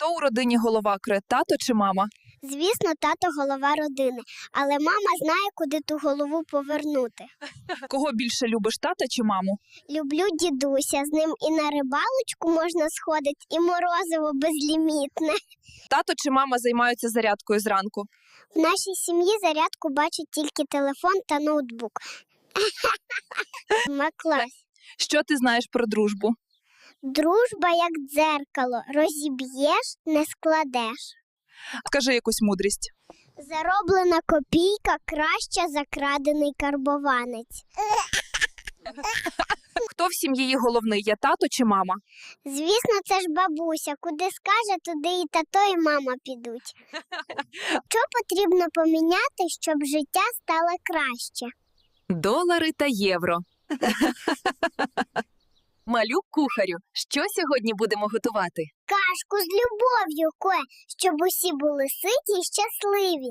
Хто у родині голова кре, тато чи мама? Звісно, тато голова родини, але мама знає, куди ту голову повернути. Кого більше любиш, тата чи маму? Люблю дідуся, з ним і на рибалочку можна сходити, і морозиво безлімітне. Тато чи мама займаються зарядкою зранку? В нашій сім'ї зарядку бачить тільки телефон та ноутбук. Маклас. Що ти знаєш про дружбу? Дружба як дзеркало. Розіб'єш, не складеш. Скажи якусь мудрість. Зароблена копійка краща за крадений карбованець. Хто в сім'ї головний, є тато чи мама? Звісно, це ж бабуся. Куди скаже, туди і тато, і мама підуть. Що потрібно поміняти, щоб життя стало краще? Долари та євро. Малюк кухарю, що сьогодні будемо готувати? Кашку з любов'ю, Кое, щоб усі були ситі і щасливі.